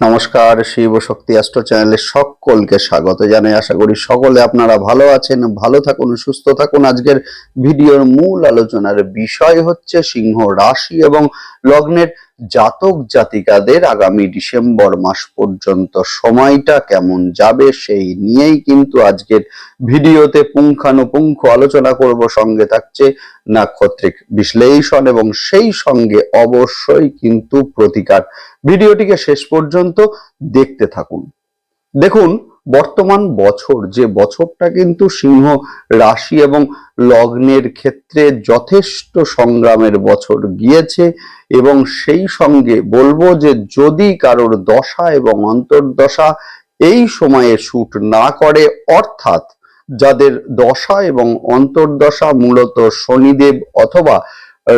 নমস্কার, শিব শক্তি অ্যাস্ট্রো চ্যানেলে সকলকে স্বাগত জানাই। আশা করি সকলে আপনারা ভালো আছেন, ভালো থাকুন, সুস্থ থাকুন। আজকের ভিডিওর মূল আলোচনার বিষয় হচ্ছে সিংহ রাশি এবং লগ্নের জাতক জাতিকাদের আগামী ডিসেম্বর মাস পর্যন্ত সময়টা কেমন যাবে সেই নিয়েই কিন্তু আজকের ভিডিওতে পুঙ্খানুপুঙ্খ আলোচনা করব। সঙ্গে থাকছে নাক্ষত্রিক বিশ্লেষণ এবং সেই সঙ্গে অবশ্যই কিন্তু প্রতিকার। ভিডিওটিকে শেষ পর্যন্ত দেখতে থাকুন। দেখুন বর্তমান বছর, যে বছরটা কিন্তু সিংহ রাশি এবং লগ্নের ক্ষেত্রে যথেষ্ট সংগ্রামের বছর গিয়েছে এবং সেই সঙ্গে বলব যে যদি কারোর দশা এবং অন্তর্দশা এই সময়ে শুট না করে, অর্থাৎ যাদের দশা এবং অন্তর্দশা মূলত শনিদেব অথবা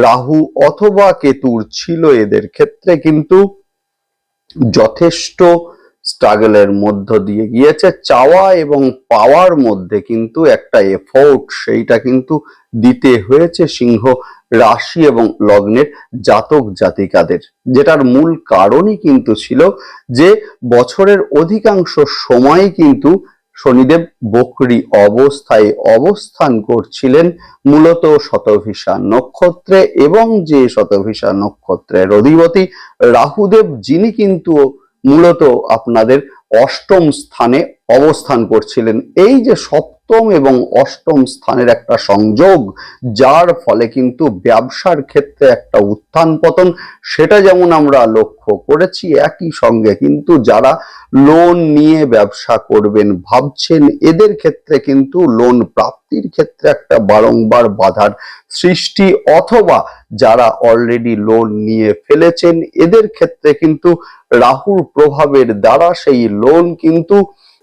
রাহু অথবা কেতুর ছিল এদের ক্ষেত্রে কিন্তু যথেষ্ট স্ট্রাগলের মধ্য দিয়ে গিয়েছে। চাওয়া এবং পাওয়ার মধ্যে কিন্তু একটা এফোর্ট সেইটা কিন্তু দিতে হয়েছে সিংহ রাশি এবং লগ্নের জাতক জাতিকাদের। যেটার মূল কারণই কিন্তু ছিল যে বছরের অধিকাংশ সময় কিন্তু শনিদেব বকরি অবস্থায় অবস্থান করছিলেন মূলত শতভিসা নক্ষত্রে এবং যে শতভিসা নক্ষত্রের অধিপতি রাহুদেব, যিনি কিন্তু মূলত আপনাদের অষ্টম স্থানে অবস্থান করছিলেন। এই যে সপ্তম এবং অষ্টম স্থানের একটা সংযোগ, যার ফলে কিন্তু ব্যবসার ক্ষেত্রে একটা উত্থান পতন, সেটা যেমন আমরা লক্ষ্য করেছি, একই সঙ্গে কিন্তু যারা লোন নিয়ে ব্যবসা করবেন ভাবছেন, এদের ক্ষেত্রে কিন্তু লোন প্রাপ্তির ক্ষেত্রে একটা বারংবার বাধার সৃষ্টি, অথবা যারা অলরেডি লোন নিয়ে ফেলেছেন, এদের ক্ষেত্রে কিন্তু রাহুর প্রভাবের দ্বারা সেই লোন কিন্তু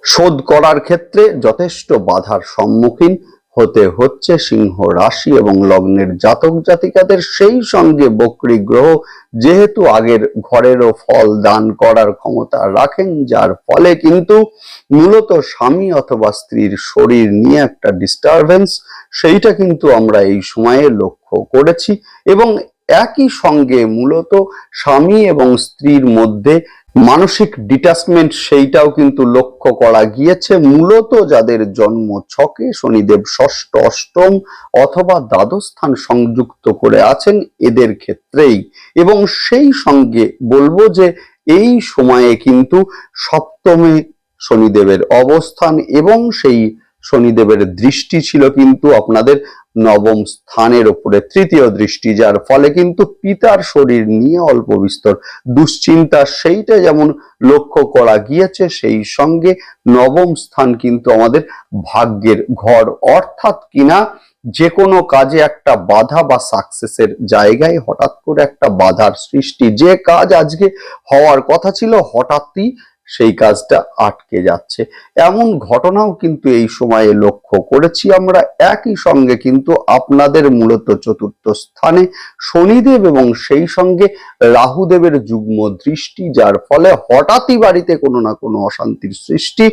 শোধ করার ক্ষেত্রে যথেষ্ট বাধার সম্মুখীন হতে হচ্ছে সিংহ রাশি এবং লগ্নের জাতক জাতিকাদের সেই সঙ্গে বক্রী গ্রহ, যেহেতু আগের ঘরেরও ফল দান করার ক্ষমতা রাখেন, যার ফলে কিন্তু মূলত স্বামী অথবা স্ত্রীর শরীর নিয়ে একটা ডিস্টারবেন্স সেইটা কিন্তু আমরা এই সময়ে লক্ষ্য করেছি এবং একই সঙ্গে মূলত স্বামী এবং স্ত্রীর মধ্যে মানসিক ডিটাচমেন্ট সেইটাও কিন্তু লক্ষ্য করা গিয়েছে। মূলত যাদের জন্ম ছকে শনিদেব ষষ্ঠ, অষ্টম অথবা দ্বাদশ স্থান সংযুক্ত করে আছেন, এদের ক্ষেত্রেই। এবং সেই সঙ্গে বলব যে, এই সময়ে কিন্তু সপ্তমে শনিদেবের অবস্থান এবং সেই শনিদেবের দৃষ্টি ছিল কিন্তু আপনাদের নবম স্থানের উপরে তৃতীয় দৃষ্টি, যার ফলে কিন্তু পিতার শরীর নিয়ে অল্প বিস্তর দুশ্চিন্তা। সেইটা যেমন লক্ষ্য করা গিয়েছে, সেই সঙ্গে নবম স্থান কিন্তু আমাদের ভাগ্যের ঘর। অর্থাৎ কিনা যে কোনো কাজে একটা বাধা বা সাকসেসের জায়গায় হঠাৎ করে একটা বাধার সৃষ্টি। যে কাজ আজকে হওয়ার কথা ছিল, হঠাৎই সেই কাজটা আটকে যাচ্ছে। এমন ঘটনাও কিন্তু এই সময়ে লক্ষ্য করেছি আমরা। একই সঙ্গে কিন্তু আপনাদের মূলত চতুর্থ স্থানে শনিদেব এবং সেই সঙ্গে রাহুদেবের যুগ্ম দৃষ্টি, যার ফলে হঠাৎই বাড়িতে কোনো না কোনো অশান্তির সৃষ্টি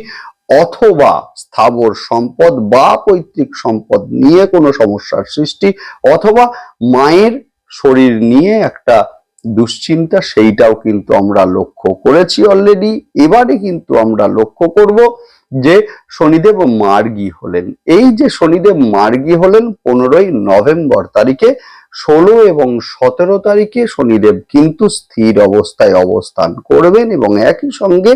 অথবা স্থাবর সম্পদ বা পৈতৃক সম্পদ নিয়ে কোনো সমস্যার সৃষ্টি অথবা মায়ের শরীর নিয়ে একটা দুশ্চিন্তা সেইটাও কিন্তু আমরা লক্ষ্য করেছি অলরেডি এবারে কিন্তু আমরা লক্ষ্য করব যে শনিদেব মার্গী হলেন। এই যে শনিদেব মার্গী হলেন পনেরোই নভেম্বর তারিখে ষোলো এবং সতেরো তারিখে শনিদেব কিন্তু স্থির অবস্থায় অবস্থান করবেন এবং একই সঙ্গে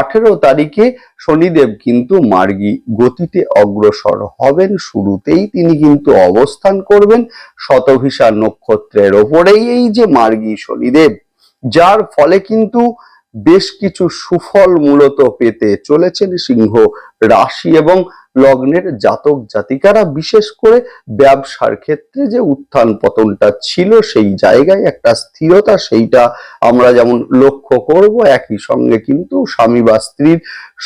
আঠেরো তারিখে শনিদেব কিন্তু মার্গী গতিতে অগ্রসর হবেন। শুরুতেই তিনি কিন্তু অবস্থান করবেন শতভিসা নক্ষত্রের ওপরেই। এই যে মার্গী শনিদেব, যার ফলে কিন্তু বেশ কিছু সুফল মূলত পেতে চলেছেন সিংহ রাশি এবং লগ্নের জাতক জাতিকারা, বিশেষ করে ব্যবসার ক্ষেত্রে যে উত্থান পতনটা ছিল সেই জায়গায় একটা স্থিরতা, সেইটা আমরা যেমন লক্ষ্য করব, একই সঙ্গে কিন্তু স্বামী বা স্ত্রীর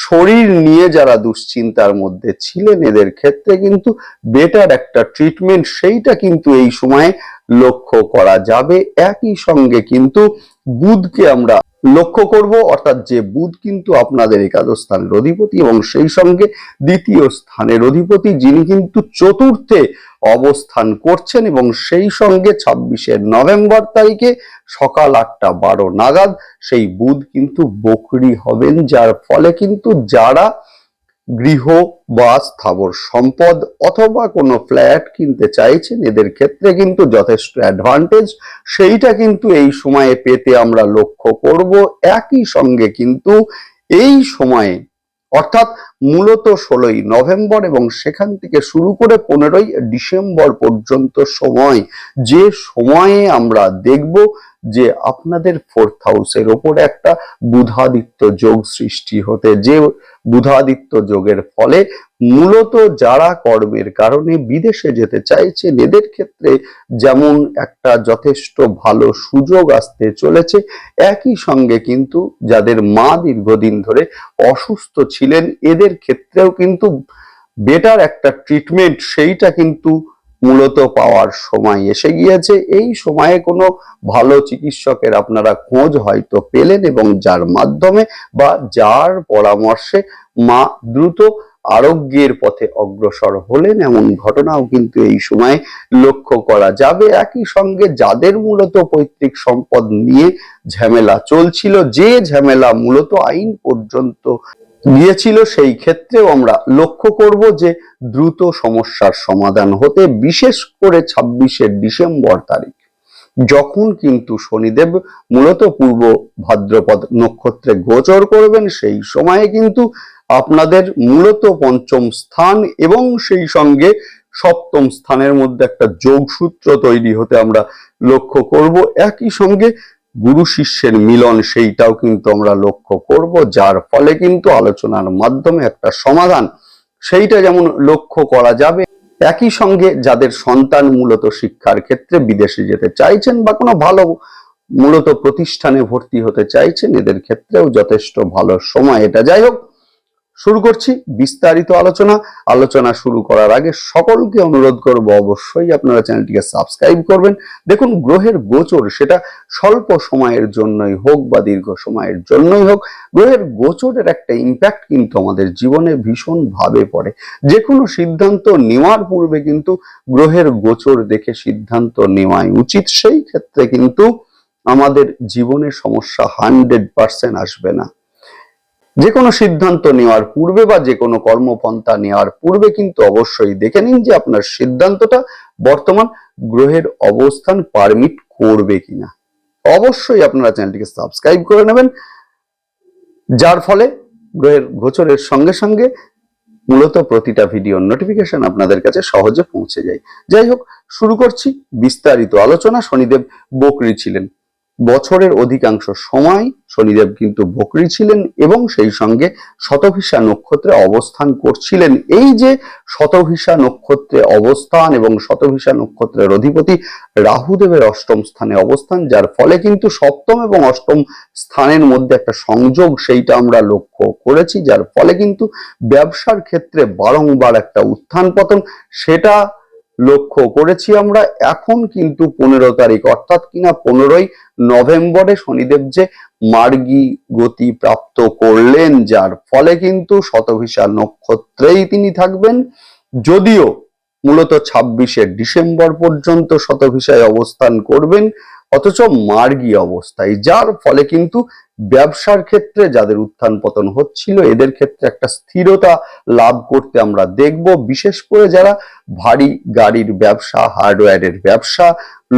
শরীর নিয়ে যারা দুশ্চিন্তার মধ্যে ছিলেন, এদের ক্ষেত্রে কিন্তু বেটার একটা ট্রিটমেন্ট সেইটা কিন্তু এই সময়ে লক্ষ্য করা যাবে। একই সঙ্গে কিন্তু বুধকে আমরা লক্ষ্য করব, অর্থাৎ যে বুধ কিন্তু আপনাদের একাদশ স্থানের অধিপতি এবং সেই সঙ্গে দ্বিতীয় স্থানের অধিপতি, যিনি কিন্তু চতুর্থে অবস্থান করছেন এবং সেই সঙ্গে ছাব্বিশে নভেম্বর তারিখে সকাল আটটা বারো নাগাদ সেই বুধ কিন্তু বকরি হবেন, যার ফলে কিন্তু যারা গৃহ বা স্থাবর সম্পদ অথবা কোনো ফ্ল্যাট কিনতে চাইছেন, এদের ক্ষেত্রে কিন্তু যথেষ্ট অ্যাডভান্টেজ সেইটা কিন্তু এই সময়ে পেতে আমরা লক্ষ্য করব। একই সঙ্গে কিন্তু এই সময়ে, অর্থাৎ মূলত ষোলোই নভেম্বর এবং সেখান থেকে শুরু করে পনেরোই ডিসেম্বর পর্যন্ত সময়, যে সময়ে আমরা দেখব যে আপনাদের ফোর্থ হাউসের ওপরে একটা বুধাদিত্য যোগ সৃষ্টি হতে, যে বুধাদিত্য যোগের ফলে মূলত যারা কর্মের কারণে বিদেশে যেতে চাইছেন, এদের ক্ষেত্রে যেমন একটা যথেষ্ট ভালো সুযোগ আসতে চলেছে, একই সঙ্গে কিন্তু যাদের মা দীর্ঘদিন ধরে অসুস্থ ছিলেন, এদের ক্ষেত্রেও কিন্তু বেটার একটা ট্রিটমেন্ট সেইটা কিন্তু মূলত পাওয়ার সময় এসে গিয়েছে। এই সময়ে কোনো ভালো চিকিৎসকের আপনারা খোঁজ হয়তো পেলেন এবং যার মাধ্যমে বা যার পরামর্শে মা দ্রুত আরোগ্যের পথে অগ্রসর হলেন এমন ঘটনাও কিন্তু এই সময়ে লক্ষ্য করা যাবে। একই সঙ্গে যাদের মূলত পৈতৃক সম্পদ নিয়ে ঝামেলা চলছিল, যে ঝামেলা মূলত আইন পর্যন্ত গিয়েছিল সেই ক্ষেত্রেও আমরা লক্ষ্য করব যে দ্রুত সমস্যার সমাধান হতে, বিশেষ করে ছাব্বিশে ডিসেম্বর তারিখ, যখন কিন্তু শনিদেব মূলত পূর্ব ভাদ্রপদ নক্ষত্রে গোচর করবেন, সেই সময়ে কিন্তু আপনাদের মূলত পঞ্চম স্থান এবং সেই সঙ্গে সপ্তম স্থানের মধ্যে একটা যোগসূত্র তৈরি হতে আমরা লক্ষ্য করব। একই সঙ্গে গুরু শিষ্যের মিলন সেইটাও কিন্তু আমরা লক্ষ্য করব, যার ফলে কিন্তু আলোচনার মাধ্যমে একটা সমাধান সেইটা যেমন লক্ষ্য করা যাবে। একই সঙ্গে যাদের সন্তান মূলত শিক্ষার ক্ষেত্রে বিদেশে যেতে চাইছেন বা কোনো ভালো মূলত প্রতিষ্ঠানে ভর্তি হতে চাইছেন, এদের ক্ষেত্রেও যথেষ্ট ভালো সময়। এটা যাই হোক শুরু করছি বিস্তারিত আলোচনা। আলোচনা শুরু করার আগে সকলকে অনুরোধ করব অবশ্যই আপনারা চ্যানেলটিকে সাবস্ক্রাইব করবেন। দেখুন, গ্রহের গোচর সেটা স্বল্প সময়ের জন্যই হোক বা দীর্ঘ সময়ের জন্যই হোক, গ্রহের গোচরের একটা ইম্প্যাক্ট কিন্তু আমাদের জীবনে ভীষণ ভাবে পড়ে। যে কোনো সিদ্ধান্ত নেওয়ার পূর্বে কিন্তু গ্রহের গোচর দেখে সিদ্ধান্ত নেওয়াই উচিত। সেই ক্ষেত্রে কিন্তু আমাদের জীবনে সমস্যা হান্ড্রেড পার্সেন্ট আসবে না। যে কোনো সিদ্ধান্ত নেওয়ার পূর্বে বা যে কোনো কর্মপন্থা নেওয়ার পূর্বে কিন্তু অবশ্যই দেখে নিন যে আপনার সিদ্ধান্তটা বর্তমান গ্রহের অবস্থান পারমিট করবে কিনা। অবশ্যই আপনারা চ্যানেলটিকে সাবস্ক্রাইব করে নেবেন, যার ফলে গ্রহের গোচরের সঙ্গে সঙ্গে মূলত প্রতিটা ভিডিওর নোটিফিকেশন আপনাদের কাছে সহজে পৌঁছে যায়। যাই হোক, শুরু করছি বিস্তারিত আলোচনা। শনিদেব বকরি ছিলেন। বছরের অধিকাংশ সময় শনিদেব কিন্তু বকরি ছিলেন এবং সেই সঙ্গে শতভিসা নক্ষত্রে অবস্থান করছিলেন। এই যে শতভিসা নক্ষত্রে অবস্থান এবং শতভিসা নক্ষত্রের অধিপতি রাহুদেবের অষ্টম স্থানে অবস্থান, যার ফলে কিন্তু সপ্তম এবং অষ্টম স্থানের মধ্যে একটা সংযোগ সেইটা আমরা লক্ষ্য করেছি, যার ফলে কিন্তু ব্যবসার ক্ষেত্রে বারংবার একটা উত্থান পতন, সেটা লক্ষ্য করেছি আমরা, এখন কিন্তু পনেরো তারিখ, অর্থাৎ কিনা পনেরোই নভেম্বরে শনিদেব যে মার্গী গতি প্রাপ্ত করলেন, যার ফলে কিন্তু শতভিসা নক্ষত্রেই তিনি থাকবেন। যদিও মূলত ছাব্বিশে ডিসেম্বর পর্যন্ত শতভিসায় অবস্থান করবেন অথচ মার্গী অবস্থায়, যার ফলে কিন্তু ব্যবসার ক্ষেত্রে যাদের উত্থান পতন হচ্ছিল, এদের ক্ষেত্রে একটা স্থিরতা লাভ করতে আমরা দেখব। বিশেষ করে যারা ভারী গাড়ির ব্যবসা, হার্ডওয়্যারের ব্যবসা,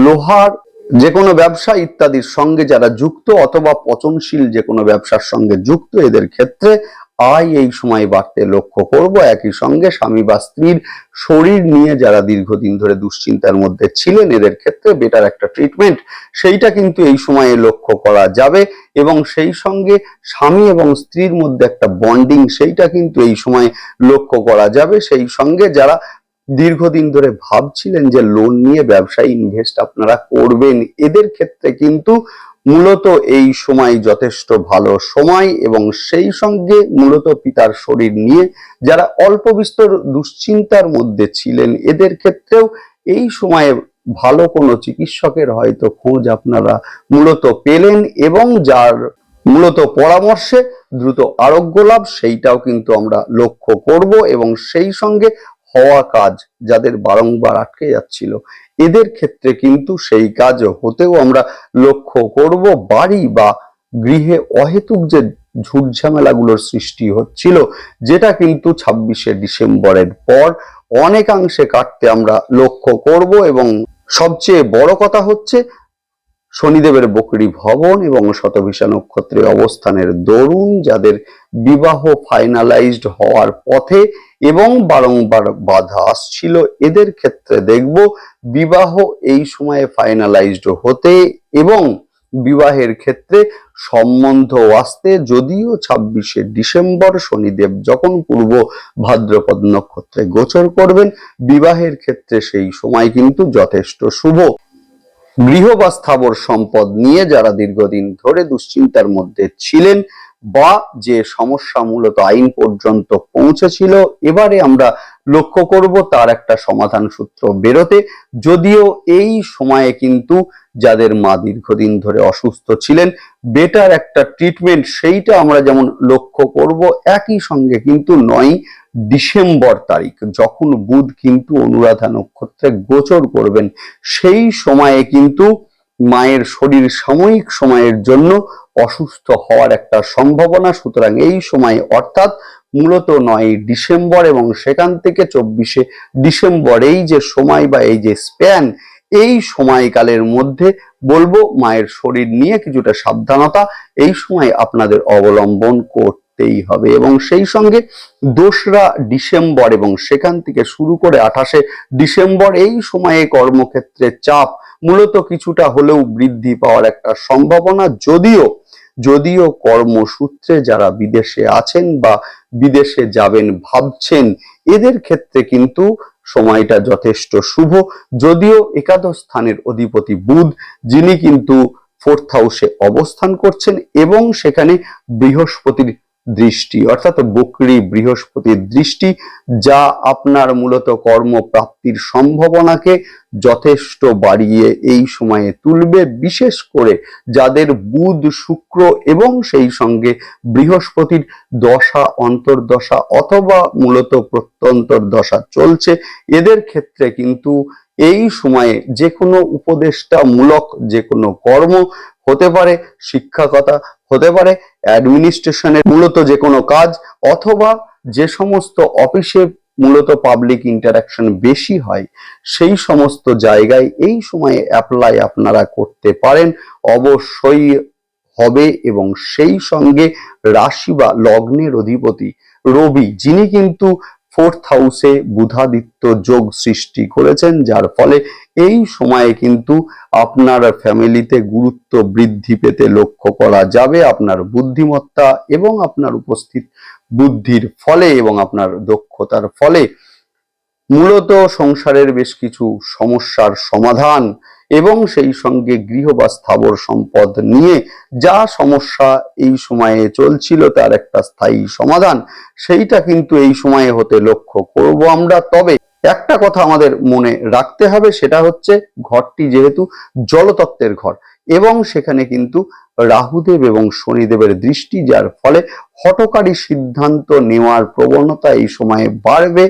লোহার যে কোনো ব্যবসা ইত্যাদির সঙ্গে যারা যুক্ত অথবা পচনশীল যে কোনো ব্যবসার সঙ্গে যুক্ত, এদের ক্ষেত্রে আয় এই সময় বাড়তে লক্ষ্য করব। একই সঙ্গে স্বামী বা স্ত্রীর শরীর নিয়ে যারা দীর্ঘদিন ধরে দুশ্চিন্তার মধ্যে ছিলেন, এদের ক্ষেত্রে বেটার একটা ট্রিটমেন্ট সেইটা কিন্তু এই সময়ে লক্ষ্য করা যাবে এবং সেই সঙ্গে স্বামী এবং স্ত্রীর মধ্যে একটা বন্ডিং সেইটা কিন্তু এই সময়ে লক্ষ্য করা যাবে। সেই সঙ্গে যারা দীর্ঘদিন ধরে ভাবছিলেন যে লোন নিয়ে ব্যবসায় ইনভেস্ট আপনারা করবেন, এদের ক্ষেত্রে কিন্তু মূলত এই সময় যথেষ্ট ভালো সময় এবং সেই সঙ্গে মূলত পিতার শরীর নিয়ে যারা অল্প বিস্তর দুশ্চিন্তার মধ্যে ছিলেন, এদের ক্ষেত্রেও এই সময়ে ভালো কোনো চিকিৎসকের হয়তো খোঁজ আপনারা মূলত পেলেন এবং যার মূলত পরামর্শে দ্রুত আরোগ্য লাভ, সেইটাও কিন্তু আমরা লক্ষ্য করব এবং সেই সঙ্গে হওয়া কাজ যাদের বারংবার আটকে যাচ্ছিল এদের ক্ষেত্রে কিন্তু সেই কাজ হতেও আমরা লক্ষ্য করব। বাড়ি বা গৃহে অহেতুক যে ঝুটঝামেলাগুলোর সৃষ্টি হচ্ছিল, যেটা কিন্তু ছাব্বিশে ডিসেম্বরের পর অনেকাংশে কাটতে আমরা লক্ষ্য করব এবং সবচেয়ে বড় কথা হচ্ছে শনিদেবের বকরি ভবন এবং শতভিষা নক্ষত্রে অবস্থানের দরুন যাদের বিবাহ ফাইনালাইজড হওয়ার পথে এবং বারংবার বাধা আসছিল, এদের ক্ষেত্রে দেখব বিবাহ এই সময়ে ফাইনালাইজড হতে এবং বিবাহের ক্ষেত্রে সম্বন্ধ আসতে যদিও ছাব্বিশে ডিসেম্বর শনিদেব যখন পূর্ব ভাদ্রপদ নক্ষত্রে গোচর করবেন, বিবাহের ক্ষেত্রে সেই সময় কিন্তু যথেষ্ট শুভ। গৃহ বা স্থাবর সম্পদ নিয়ে যারা দীর্ঘদিন ধরে দুশ্চিন্তার মধ্যে ছিলেন বা যে সমস্যা মূলত আইন পর্যন্ত পৌঁছেছিল, এবারে আমরা লক্ষ্য করব তার একটা সমাধান সূত্র বেরোতে। যদিও এই সময়ে কিন্তু যাদের মা দীর্ঘদিন ধরে অসুস্থ ছিলেন বেটার একটা ট্রিটমেন্ট সেইটা আমরা যেমন লক্ষ্য করব, একই সঙ্গে কিন্তু নয় ডিসেম্বর তারিখ, যখন বুধ কিন্তু অনুরাধা নক্ষত্রে গোচর করবেন, সেই সময়ে কিন্তু মায়ের শরীর সাময়িক সময়ের জন্য অসুস্থ হওয়ার একটা সম্ভাবনা। সুতরাং এই সময় অর্থাৎ মূলত নয়, ডিসেম্বর এবং সেখান থেকে চব্বিশে ডিসেম্বর। এই যে সময় বা এই যে স্প্যান এই সময়কালের মধ্যে বলব মায়ের শরীর নিয়ে কিছুটা সাবধানতা, এই সময় আপনাদের অবলম্বন করতেই হবে। এবং সেই সঙ্গে দোসরা ডিসেম্বর এবং সেখান থেকে শুরু করে আঠাশে ডিসেম্বর, এই সময়ে কর্মক্ষেত্রে চাপ মূলত কিছুটা হলেও বৃদ্ধি পাওয়ার একটা সম্ভাবনা। যদিও যদিও কর্মসূত্রে যারা বিদেশে আছেন বা বিদেশে যাবেন ভাবছেন, এদের ক্ষেত্রে কিন্তু সময়টা যথেষ্ট শুভ। যদিও একাদশ স্থানের অধিপতি বুধ, যিনি কিন্তু ফোর্থ হাউসে অবস্থান করছেন এবং সেখানে বৃহস্পতির দৃষ্টি, অর্থাৎ বকরি বৃহস্পতির দৃষ্টি, যা আপনার মূলত কর্মপ্রাপ্তির সম্ভাবনাকে যথেষ্ট বাড়িয়ে এই সময়ে তুলবে, বিশেষ করে যাদের বুধ, শুক্র এবং সেই সঙ্গে বৃহস্পতির দশা, অন্তর্দশা অথবা মূলত প্রত্যন্তর দশা চলছে। এদের ক্ষেত্রে কিন্তু এই সময়ে যে কোনো উপদেষ্টা মূলক যে কোনো কর্ম হতে পারে শিক্ষকতা, হতে পারে অ্যাডমিনিস্ট্রেশনের মূলত যে কোনো কাজ, অথবা যে সমস্ত অফিসে মূলত পাবলিক ইন্টারাকশন বেশি হয়, সেই সমস্ত জায়গায় এই সময়ে অ্যাপ্লাই আপনারা করতে পারেন। অবশ্যই হবে এবং সেই সঙ্গে রাশি বা লগ্নের অধিপতি রবি, যিনি কিন্তু ফোর্থ হাউসে বুধাদিত্য যোগ সৃষ্টি করেছেন, যার ফলে এই সময়ে কিন্তু আপনার ফ্যামিলিতে গুরুত্ব বৃদ্ধি পেতে লক্ষ্য করা যাবে। আপনার বুদ্ধিমত্তা এবং আপনার উপস্থিত বুদ্ধির ফলে এবং আপনার দক্ষতার ফলে মূলত সংসারের বেশ কিছু সমস্যার সমাধান এবং সেই সঙ্গে গৃহ বা স্থাবর সম্পদ নিয়ে যা সমস্যা এই সময়ে চলছিল তার একটা স্থায়ী সমাধান, সেইটা কিন্তু এই সময়ে হতে লক্ষ্য করব আমরা। তবে একটা কথা আমাদের মনে রাখতে হবে, সেটা হচ্ছে ঘরটি যেহেতু জলতত্ত্বের ঘর এবং সেখানে কিন্তু রাহুদেব এবং শনিদেবের দৃষ্টি, যার ফলে হটকারী সিদ্ধান্ত নেওয়ার প্রবণতা এই সময়ে বাড়বে,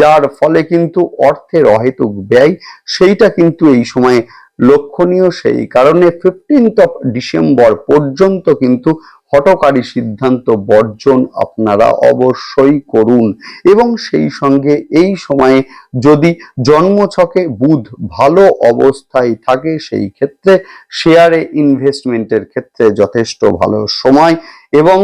যার ফলে কিন্তু অর্থের অহেতুক ব্যয়, সেইটা কিন্তু এই সময়ে লক্ষণীয় সেই কারণে ফিফটিন্থ অফ ডিসেম্বর পর্যন্ত কিন্তু হটকারী সিদ্ধান্ত বর্জন আপনারা অবশ্যই করুন। এবং সেই সঙ্গে এই সময়ে যদি জন্মছকে বুধ ভালো অবস্থায় থাকে, সেই ক্ষেত্রে শেয়ারে ইনভেস্টমেন্টের ক্ষেত্রে যথেষ্ট ভালো সময় এবং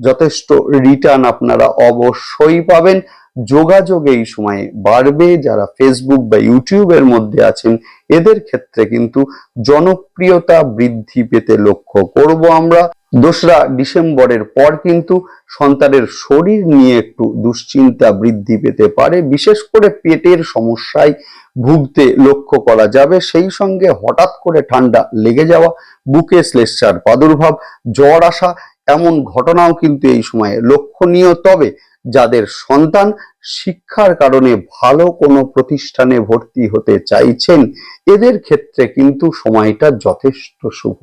যথেষ্ট রিটার্ন আপনারা অবশ্যই পাবেন। যোগাযোগ এই সময়ে বাড়বে। যারা ফেসবুক বা ইউটিউবের মধ্যে আছেন, এদের ক্ষেত্রে কিন্তু জনপ্রিয়তা বৃদ্ধি পেতে লক্ষ্য করব আমরা। দোসরা ডিসেম্বরের পর কিন্তু সন্তানের শরীর নিয়ে একটু দুশ্চিন্তা বৃদ্ধি পেতে পারে। বিশেষ করে পেটের সমস্যায় ভুগতে লক্ষ্য করা যাবে। সেই সঙ্গে হঠাৎ করে ঠান্ডা লেগে যাওয়া, বুকে শ্লেষার প্রাদুর্ভাব, জ্বর আসা, এমন ঘটনাও কিন্তু এই সময়ে লক্ষণীয়। তবে যাদের সন্তান শিক্ষার কারণে ভালো কোনো প্রতিষ্ঠানে ভর্তি হতে চাইছেন, এদের ক্ষেত্রে কিন্তু সময়টা যথেষ্ট শুভ।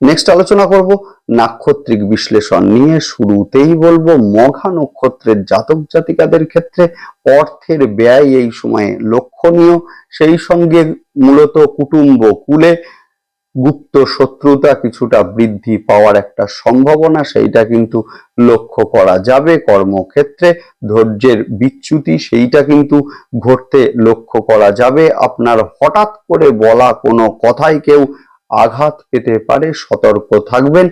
নেক্সট আলোচনা করব, নাক্ষত্রিক বিশ্লেষণ নিয়ে। শুরুতেই বলব, মঘা নক্ষত্রের জাতক জাতিকাদের ক্ষেত্রে অর্থের ব্যয় এই সময়ে লক্ষণীয়। সেই সঙ্গে মূলত কুটুম্ব কুলে গুপ্ত শত্রুতা কিছুটা বৃদ্ধি পাওয়ার একটা সম্ভাবনা সেইটা কিন্তু লক্ষ্য করা যাবে। কর্মক্ষেত্রে ধৈর্যের বিচ্যুতি সেইটা কিন্তু ঘটতে লক্ষ্য করা যাবে। আপনার হঠাৎ করে বলা কোনো কথাই কেউ আঘাত পেতে পারে, সতর্ক থাকবেন।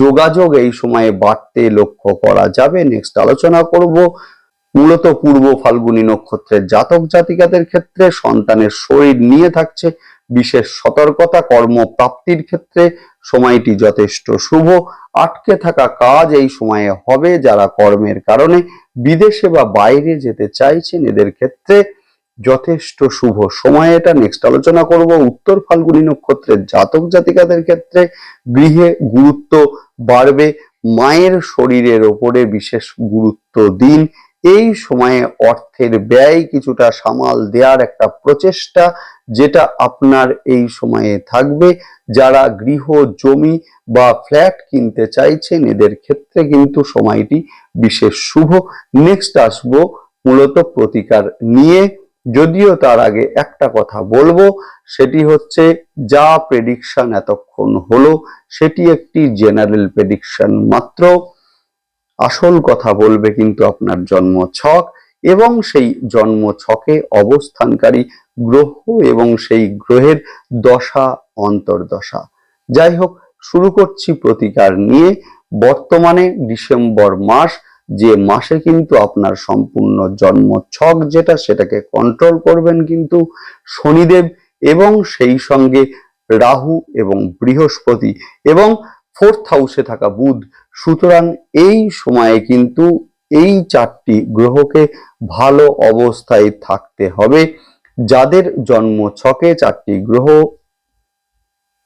যোগাযোগ এই সময়ে বাড়তে লক্ষ্য করা যাবে। নেক্সট আলোচনা করব মূলত পূর্ব ফাল্গুনী নক্ষত্রের জাতক জাতিকাদের ক্ষেত্রে। সন্তানের শরীর নিয়ে থাকছে। বিশেষ সতর্কতা, কর্মপ্রাপ্তির ক্ষেত্রে সময়টি যথেষ্ট শুভ। আটকে থাকা কাজ এই সময়ে হবে যারা কর্মের কারণে বিদেশে বা বাইরে যেতে চাইছেন, এদের ক্ষেত্রে যথেষ্ট শুভ সময় এটা। নেক্সট আলোচনা করব উত্তর ফাল্গুনী নক্ষত্রের জাতক জাতিকাদের ক্ষেত্রে। গৃহে গুরুত্ব বাড়বে, মায়ের শরীরের ওপরে বিশেষ গুরুত্ব দিন এই সময়ে অর্থের ব্যয় কিছুটা সামাল দেওয়ার একটা প্রচেষ্টা যেটা আপনার এই সময়ে থাকবে। যারা গৃহ, জমি বা ফ্ল্যাট কিনতে চাইছেন, এদের ক্ষেত্রে কিন্তু সময়টি বিশেষ শুভ। নেক্সট আসব মূলত প্রতিকার নিয়ে। যদিও তার আগে একটা কথা বলব, সেটি হচ্ছে যা প্রেডিকশন এতক্ষণ হলো, সেটি একটি জেনারেল প্রেডিকশন মাত্র। আসল কথা বলবে কিন্তু আপনার জন্ম ছক এবং সেই জন্ম ছকে অবস্থানকারী গ্রহ এবং সেই গ্রহের দশা, অন্তর্দশা। যাই হোক, শুরু করছি প্রতিকার নিয়ে। বর্তমানে ডিসেম্বর মাস, যে মাসে কিন্তু আপনার সম্পূর্ণ জন্ম ছক যেটা, সেটাকে কন্ট্রোল করবেন কিন্তু শনিদেব এবং সেই সঙ্গে রাহু এবং বৃহস্পতি এবং ফোর্থ হাউসে থাকা বুধ। সুতরাং এই সময়ে কিন্তু এই চারটি গ্রহকে ভালো অবস্থায় থাকতে হবে। যাদের জন্ম ছকে চারটি গ্রহ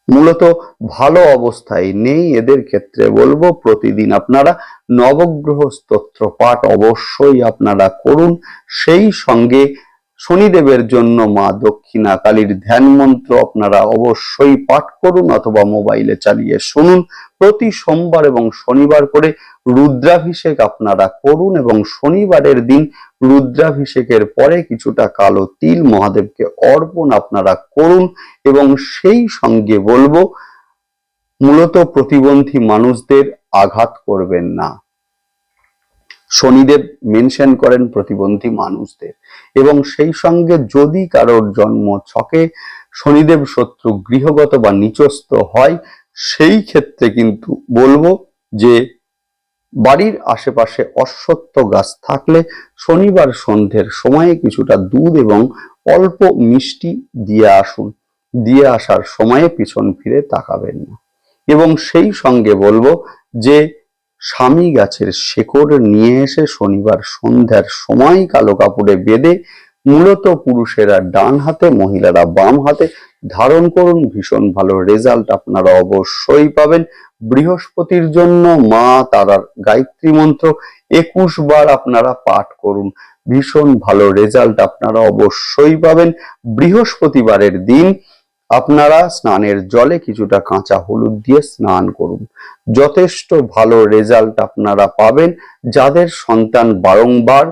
মূলত ভালো অবস্থায় নেই, এদের ক্ষেত্রে বলব প্রতিদিন আপনারা নবগ্রহ স্তোত্র পাঠ অবশ্যই আপনারা করুন। সেই সঙ্গে শনিদেবের জন্য মা দক্ষিণা কালীর ধ্যান মন্ত্র আপনারা অবশ্যই পাঠ করুন অথবা মোবাইলে চালিয়ে শুনুন। প্রতি সোমবার এবং শনিবার করে রুদ্রাভিষেক আপনারা করুন এবং শনিবারের দিন রুদ্রাভিষেকের পরে কিছুটা কালো তিল মহাদেবকে অর্পণ আপনারা করুন এবং সেই সঙ্গে বলব, মূলত প্রতিবন্ধী মানুষদের আঘাত করবেন না। শনিদেব মেনশন করেন প্রতিবন্ধী মানুষদের। এবং সেই সঙ্গে যদি কারোর জন্ম ছকে শনিদেব শত্রু গৃহগত বা নিচস্থ হয়, সেই ক্ষেত্রে কিন্তু বলব যে বাড়ির আশেপাশে অশ্বত্থ গাছ থাকলে শনিবার সন্ধ্যের সময়ে কিছুটা দুধ এবং অল্প মিষ্টি দিয়ে আসুন। দিয়ে আসার সময়ে পিছন ফিরে তাকাবেন না। এবং সেই সঙ্গে বলব যে স্বামী গাছের শেকড় নিয়ে এসে শনিবার সন্ধ্যার সময় কালো কাপড়ে বেঁধে মূলত পুরুষেরা ডান হাতে, মহিলারা বাম হাতে ধারণ করুন। ভীষণ ভালো রেজাল্ট আপনারা অবশ্যই পাবেন। বৃহস্পতির জন্য মা তারার গায়ত্রী মন্ত্র একুশ বার আপনারা পাঠ করুন। ভীষণ ভালো রেজাল্ট আপনারা অবশ্যই পাবেন। বৃহস্পতিবারের দিন আপনারা স্নানের জলে কিছুটা কাঁচা হলুদ দিয়ে স্নান করুন। যথেষ্ট ভালো রেজাল্ট আপনারা পাবেন। যাদের সন্তান বারংবার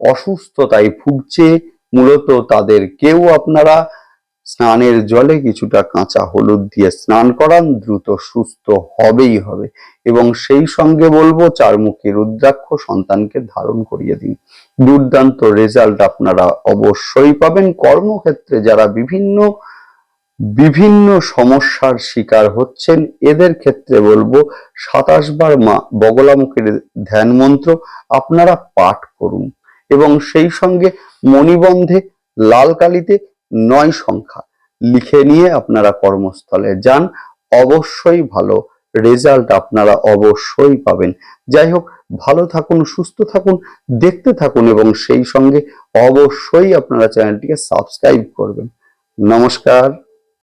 অসুস্থতায় ভুগছে, মূলত তাদের কেউ আপনারা স্নানের জলে কিছুটা কাঁচা হলুদ দিয়ে স্নান করান, দ্রুত সুস্থ হবেই হবে। এবং সেই সঙ্গে বলব, চারমুখী রুদ্রাক্ষ সন্তানকে ধারণ করিয়ে দিন। দুর্দান্ত রেজাল্ট আপনারা অবশ্যই পাবেন। কর্মক্ষেত্রে যারা বিভিন্ন বিভিন্ন সমস্যার শিকার হচ্ছেন। এদের ক্ষেত্রে বলব, সাতাশ বার মা বগলামুখের ধ্যান মন্ত্র আপনারা পাঠ করুন এবং সেই সঙ্গে মণিবন্ধে লাল কালিতে নয় সংখ্যা লিখে নিয়ে আপনারা কর্মস্থলে যান। অবশ্যই ভালো রেজাল্ট আপনারা অবশ্যই পাবেন। যাই হোক, ভালো থাকুন, সুস্থ থাকুন, দেখতে থাকুন এবং সেই সঙ্গে অবশ্যই আপনারা চ্যানেলটিকে সাবস্ক্রাইব করবেন। নমস্কার।